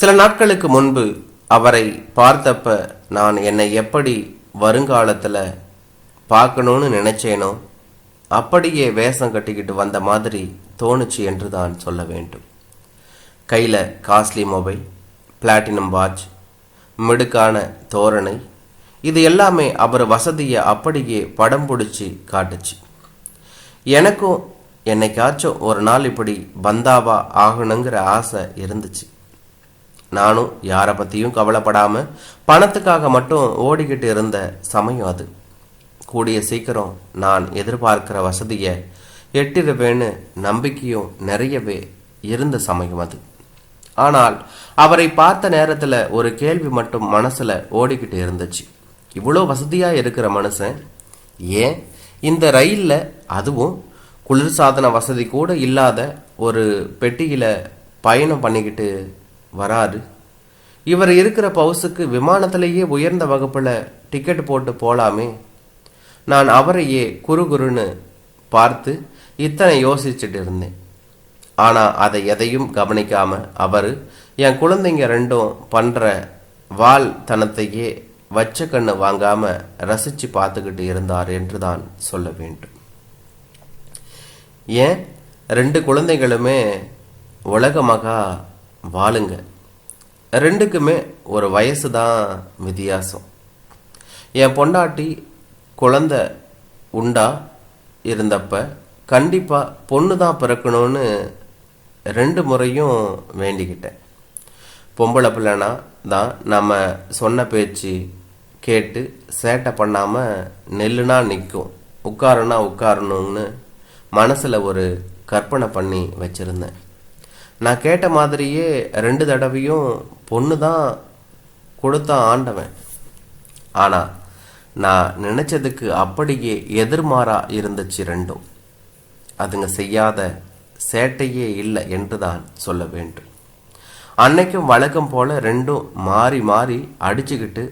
சில நாட்களுக்கு முன்பு அவரை பார்த்தப்ப நான் என்னை எப்படி வருங்காலத்தில் பார்க்கணும்னு நினைச்சேனோ அப்படியே வேஷம் கட்டிக்கிட்டு வந்த மாதிரி தோணுச்சு என்று தான் சொல்ல வேண்டும். கையில் காஸ்ட்லி மொபைல் பிளாட்டினம் வாட்ச் மிடுக்கான தோரணை இது எல்லாமே அவர் வசதியை அப்படியே படம் பிடிச்சி காட்டுச்சு. எனக்கும் என்னைக்காச்சும் ஒரு நாள் இப்படி பந்தாவா ஆகணுங்கிற ஆசை இருந்துச்சு. நானும் யாரை பற்றியும் கவலைப்படாம பணத்துக்காக மட்டும் ஓடிக்கிட்டு இருந்த சமயம் அது. கூடிய சீக்கிரம் நான் எதிர்பார்க்கிற வசதியை எட்டிருவேன்னு நம்பிக்கையும் நிறையவே இருந்த சமயம் அது. ஆனால் அவரை பார்த்த நேரத்தில் ஒரு கேள்வி மட்டும் மனசில் ஓடிக்கிட்டு இருந்துச்சு. இவ்வளோ வசதியாக இருக்கிற மனுஷன் ஏன் இந்த ரயிலில் அதுவும் குளிர்சாதன வசதி கூட இல்லாத ஒரு பெட்டியில் பயணம் பண்ணிக்கிட்டு வராது. இவர் இருக்கிற பவுசுக்கு விமானத்திலேயே உயர்ந்த வகுப்பில் டிக்கெட் போட்டு போலாமே. நான் அவரையே குறு குருன்னு பார்த்து இத்தனை யோசிச்சுட்டு இருந்தேன். ஆனால் அதை எதையும் கவனிக்காமல் அவர் என் குழந்தைங்க ரெண்டும் பண்ணுற வால் தனத்தையே வச்ச கண்ணு வாங்காமல் ரசித்து பார்த்துக்கிட்டு இருந்தார் என்று தான் சொல்ல வேண்டும். ஏன்? ரெண்டு குழந்தைகளுமே உலகமாக வாழுங்க. ரெண்டுக்குமே ஒரு வயசு தான் வித்தியாசம். என் பொண்டாட்டி குழந்த உண்டா இருந்தப்ப கண்டிப்பாக பொண்ணு தான் பிறக்கணும்னு ரெண்டு முறையும் வேண்டிக்கிட்டேன். பொம்பளை பிள்ளைனா தான் நம்ம சொன்ன பேச்சு கேட்டு சேட்டை பண்ணாமல் நெல்லுனா நிற்கும் உட்காருனா உட்காரணும்னு மனசில் ஒரு கற்பனை பண்ணி வச்சுருந்தேன். நான் கேட்ட மாதிரியே ரெண்டு தடவையும் பொண்ணு தான் கொடுத்தான் ஆண்டவன். ஆனால் நான் நினச்சதுக்கு அப்படியே எதிர்மாறா இருந்துச்சு ரெண்டும். அதுங்க செய்யாத சேட்டையே இல்லை என்று தான் சொல்ல வேண்டும். அன்னைக்கும் வழக்கம் போல் ரெண்டும் மாறி மாறி அடிச்சுக்கிட்டு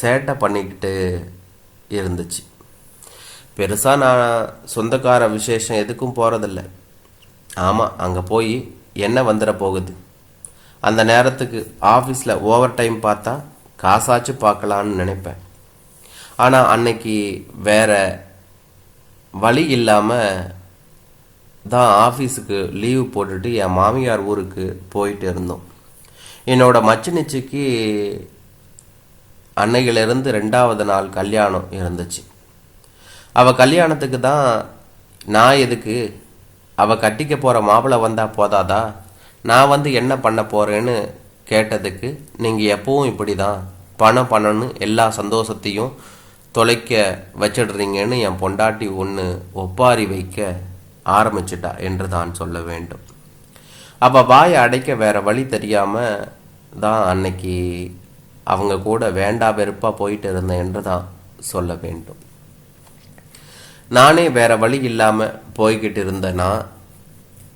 சேட்டை பண்ணிக்கிட்டு இருந்துச்சு. பெருசாக நான் சொந்தக்கார விசேஷம் எதுக்கும் போகிறதில்ல ஆமாம் அங்கே போய் என்ன வந்துட போகுது? அந்த நேரத்துக்கு ஆஃபீஸில் ஓவர் டைம் பார்த்தா காசாச்சும் பார்க்கலான்னு நினைப்பேன். ஆனால் அன்னைக்கு வேற வழி இல்லாமல் தான் ஆஃபீஸுக்கு லீவு போட்டுட்டு என் மாமியார் ஊருக்கு போயிட்டு இருந்தோம். என்னோட மச்சினிச்சிக்கு அன்னையிலிருந்து ரெண்டாவது நாள் கல்யாணம் இருந்துச்சு. அவள் கல்யாணத்துக்கு தான் நான் எதுக்கு அவள் கட்டிக்க போகிற மாப்பிள்ளை வந்தால் போதாதா? நான் வந்து என்ன பண்ண போகிறேன்னு கேட்டதுக்கு நீங்கள் எப்பவும் இப்படி தான் பணம் பண்ணணும் எல்லா சந்தோஷத்தையும் தொலைக்க வச்சிடுறீங்கன்னு என் பொண்டாட்டி ஒன்று ஒப்பாரி வைக்க ஆரம்பிச்சிட்டா என்று தான் சொல்ல வேண்டும். அவள் வாயை அடைக்க வேறு வழி தெரியாமல் தான் அன்னைக்கு அவங்க கூட வேண்டா வெறுப்பாக போயிட்டு இருந்தேன் என்று தான் சொல்ல வேண்டும். நானே வேற வழி இல்லாமல் போய்கிட்டு இருந்தேன்னா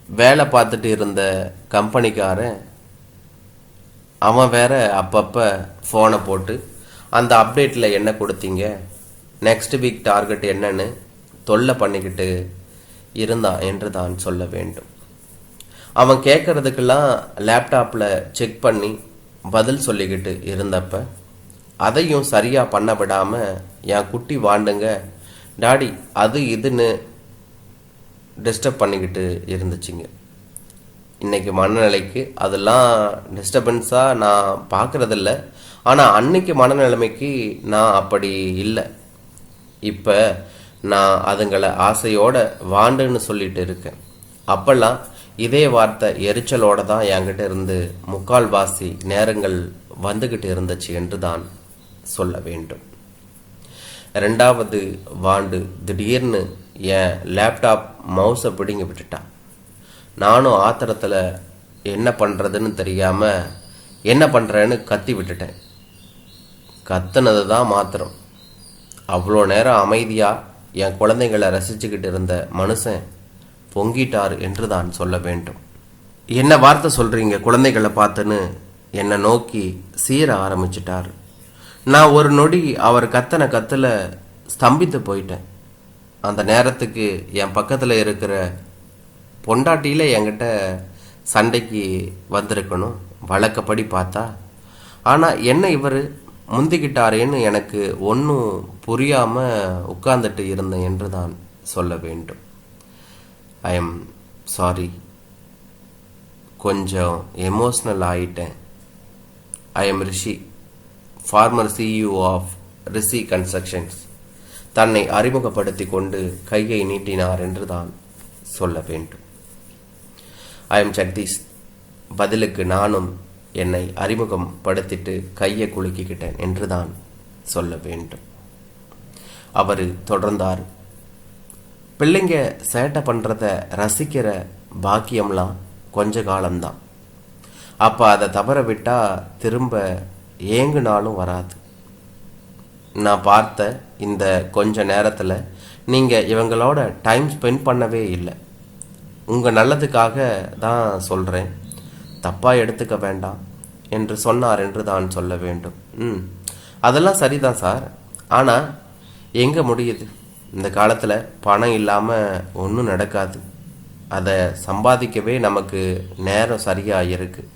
வேலை பார்த்துட்டு இருந்த கம்பெனிக்காரன் அவன் வேற அப்பப்போ ஃபோனை போட்டு அந்த அப்டேட்டில் என்ன கொடுத்தீங்க? நெக்ஸ்ட் வீக் டார்கெட் என்னன்னு தொல்லை பண்ணிக்கிட்டு இருந்தான் என்று தான் சொல்ல வேண்டும். அவன் கேட்கறதுக்கெல்லாம் லேப்டாப்பில் செக் பண்ணி பதில் சொல்லிக்கிட்டு இருந்தப்ப அதையும் சரியாக பண்ண விடாமல் என் குட்டி வாண்டுங்க டாடி அது இதுன்னு டிஸ்டர்ப் பண்ணிக்கிட்டு இருந்துச்சுங்க. இன்றைக்கி மனநிலைக்கு அதெல்லாம் டிஸ்டர்பன்ஸாக நான் பார்க்குறதில்ல ஆனால் அன்னைக்கு மனநிலைமைக்கு நான் அப்படி இல்லை. இப்போ நான் அதுங்களை ஆசையோட வாண்டுன்னு சொல்லிட்டு இருக்கேன். அப்போல்லாம் இதே வார்த்தை எரிச்சலோட தான் என்கிட்ட இருந்து முக்கால்வாசி நேரங்கள் வந்துக்கிட்டு இருந்துச்சு என்று தான் சொல்ல வேண்டும். ரெண்டாவது வாண்டு திடீர்னு என் லேப்டாப் மவுஸை பிடுங்கி விட்டுட்டான். நானும் ஆத்திரத்தில் என்ன பண்ணுறதுன்னு தெரியாமல் என்ன பண்ணுறேன்னு கத்தி விட்டுட்டேன். கத்துனது தான் மாத்திரம். அவ்வளோ நேரம் அமைதியாக என் குழந்தைங்களை ரசிச்சுக்கிட்டு இருந்த மனுஷன் பொங்கிட்டார் என்று தான் சொல்ல வேண்டும். என்ன வார்த்தை சொல்கிறீங்க குழந்தைகளை பார்த்துன்னு? என்னை நோக்கி சீர ஆரம்பிச்சிட்டார். நான் ஒரு நொடி அவர் கத்தன கத்தில் ஸ்தம்பித்து போயிட்டேன். அந்த நேரத்துக்கு என் பக்கத்தில் இருக்கிற பொண்டாட்டியில் என்கிட்ட சண்டைக்கு வந்திருக்கணும் வழக்கப்படி பார்த்தா. ஆனால் என்ன இவர் முந்திக்கிட்டாரேன்னு எனக்கு ஒன்றும் புரியாமல் உட்கார்ந்துட்டு இருந்தேன் என்று தான் சொல்ல வேண்டும். ஐ எம் சாரி கொஞ்சம் எமோஷ்னல் ஆயிட்டேன். I am Rishi former CEO of Rishi constructions தன்னை அறிமுகப்படுத்தி கொண்டு கையை நீட்டினார் என்று தான் சொல்ல வேண்டும். ஐ எம் ஜெகதீஷ் பதிலுக்கு நானும் என்னை அறிமுகம் படுத்திட்டு கையை குலுக்கிக்கிட்டேன் என்று தான் சொல்ல வேண்டும். அவர் தொடர்ந்தார். பிள்ளைங்க சேட்டை பண்ணுறத ரசிக்கிற பாக்கியம்லாம் கொஞ்ச காலம்தான். அப்போ அதை தவற விட்டால் திரும்ப ஏங்குனாலும் வராது. நான் பார்த்த இந்த கொஞ்ச நேரத்தில் நீங்கள் இவங்களோட டைம் ஸ்பெண்ட் பண்ணவே இல்லை. உங்கள் நல்லதுக்காக தான் சொல்கிறேன் தப்பாக எடுத்துக்க வேண்டாம் என்று சொன்னார் என்று தான் சொல்ல வேண்டும். ம். அதெல்லாம் சரிதான் சார். ஆனால் எங்கே முடியுது? இந்த காலத்தில் பணம் இல்லாமல் ஒன்றும் நடக்காது. அதை சம்பாதிக்கவே நமக்கு நேரம் சரியாக இருக்குது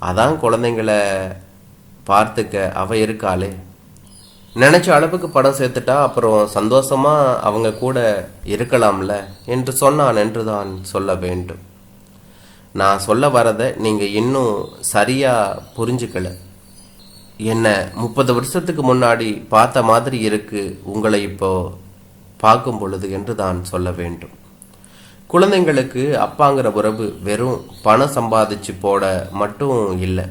அதான் குழந்தைங்கள பார்த்துக்க அவ இருக்காளே. நினைச்ச அளவுக்கு படம் சேர்த்துட்டா அப்புறம் சந்தோஷமா அவங்க கூட இருக்கலாம்ல என்று சொன்னான் என்று தான் சொல்ல வேண்டும். நான் சொல்ல வரதை நீங்க இன்னும் சரியா புரிஞ்சுக்கல. என்ன முப்பது வருஷத்துக்கு முன்னாடி பார்த்த மாதிரி இருக்கு உங்களை இப்போ பார்க்கும் பொழுது என்று தான் சொல்ல வேண்டும். குழந்தைங்களுக்கு அப்பாங்கிற உறவு வெறும் பணம் சம்பாதிச்சு போட மட்டும் இல்லை.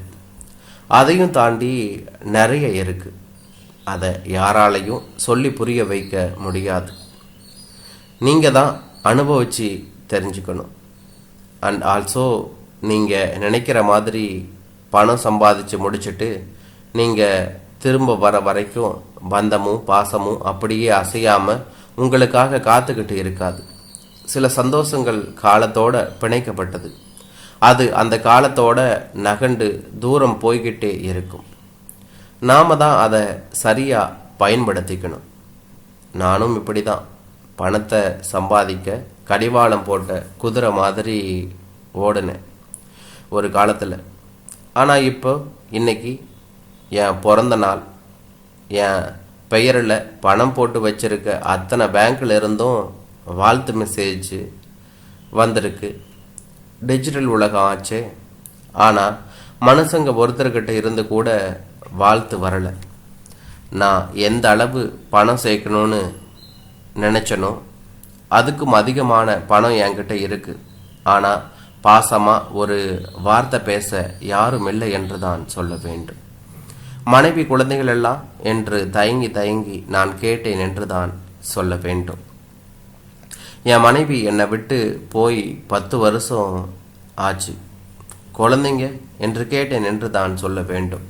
அதையும் தாண்டி நிறைய இருக்குது அதை யாராலையும் சொல்லி புரிய வைக்க முடியாது. நீங்கள் தான் அனுபவிச்சு தெரிஞ்சுக்கணும். அண்ட் ஆல்சோ நீங்கள் நினைக்கிற மாதிரி பணம் சம்பாதிச்சு முடிச்சிட்டு நீங்கள் திரும்ப வர வரைக்கும் பந்தமும் பாசமும் அப்படியே அசையாமல் உங்களுக்காக காத்துக்கிட்டு இருக்காது. சில சந்தோஷங்கள் காலத்தோட பிணைக்கப்பட்டது. அது அந்த காலத்தோட நகண்டு தூரம் போய்கிட்டே இருக்கும். நாம தான் அதை சரியா பயன்படுத்திக்கணும். நானும் இப்படி தான் பணத்தை சம்பாதிக்க கடிவாளம் போட்ட குதிரை மாதிரி ஓடினேன் ஒரு காலத்தில். ஆனால் இப்போ இன்னைக்கு என் பிறந்த நாள். என் பெயரில் பணம் போட்டு வச்சிருக்க அத்தனை பேங்க்ல இருந்தும் வாழ்த்து மெசேஜ் வந்திருக்கு. டிஜிட்டல் உலகம் ஆச்சே. ஆனால் மனுஷங்க ஒருத்தர்கிட்ட இருந்து கூட வாழ்த்து வரலை. நான் எந்த அளவு பணம் சேர்க்கணும்னு நினச்சனோ அதுக்கும் அதிகமான பணம் என்கிட்ட இருக்கு. ஆனால் பாசமாக ஒரு வார்த்தை பேச யாரும் இல்லை என்று தான் சொல்ல வேண்டும். மனைவி குழந்தைகள் எல்லாம் என்று தயங்கி தயங்கி நான் கேட்டேன் என்று தான் சொல்ல வேண்டும். என் மனைவி என்னை விட்டு போய் பத்து வருஷம் ஆச்சு. குழந்தைங்க என்று கேட்டேன் என்று தான் சொல்ல வேண்டும்.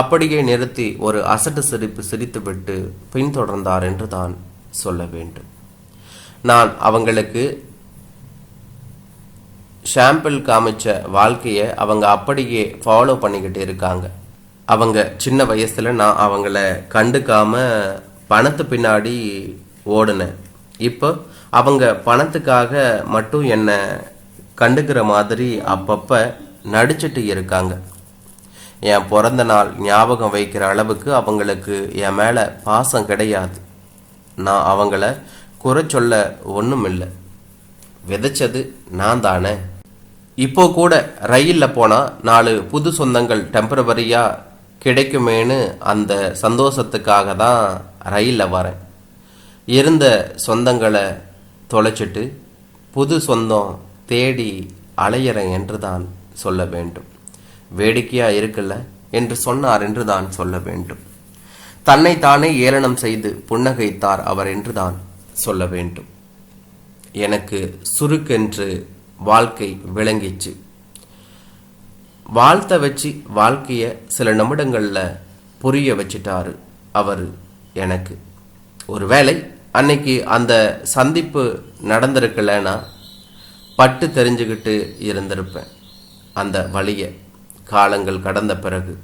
அப்படியே நிறுத்தி ஒரு அசட்டு சிரிப்பு சிரித்துவிட்டு பின்தொடர்ந்தார் என்று தான் சொல்ல வேண்டும். நான் அவங்களுக்கு ஷாம்பிள் காமிச்ச வாழ்க்கையை அவங்க அப்படியே ஃபாலோ பண்ணிக்கிட்டு இருக்காங்க. அவங்க சின்ன வயசில் நான் அவங்கள கண்டுக்காம பணத்து பின்னாடி ஓடினேன். இப்போ அவங்க பணத்துக்காக மட்டும் என்னை கண்டுக்கிற மாதிரி அப்பப்ப நடிச்சிட்டு இருக்காங்க. என் பிறந்த நாள் ஞாபகம் வைக்கிற அளவுக்கு அவங்களுக்கு என் மேலே பாசம் கிடையாது. நான் அவங்கள குறை சொல்ல ஒன்றும் இல்லை விதைச்சது நான் தானே. இப்போ கூட ரயிலில் போனால் நாலு புது சொந்தங்கள் டெம்பரவரியாக கிடைக்குமேன்னு அந்த சந்தோஷத்துக்காக தான் ரயிலில் வரேன். இருந்த சொந்தங்களை தொலைச்சிட்டு புது சொந்தம் தேடி அலையிறேன் என்று தான் சொல்ல வேண்டும். வேடிக்கையாக இருக்குல்ல? என்று சொன்னார் என்று தான் சொல்ல வேண்டும். தன்னை தானே ஏளனம் செய்து புன்னகைத்தார் அவர் என்று தான் சொல்ல வேண்டும். எனக்கு சுருக்கென்று வாழ்க்கை விளங்கிச்சு. வாழ்த்த வச்சு வாழ்க்கைய சில நிமிடங்களில் புரிய வச்சிட்டாரு அவர் எனக்கு. ஒருவேளை அன்னைக்கு அந்த சந்திப்பு நடந்திருக்கலைன்னா பட்டு தெரிஞ்சுக்கிட்டு இருந்திருப்பேன். அந்த வழியை காலங்கள் கடந்த பிறகு.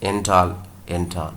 என்றால் என்றான்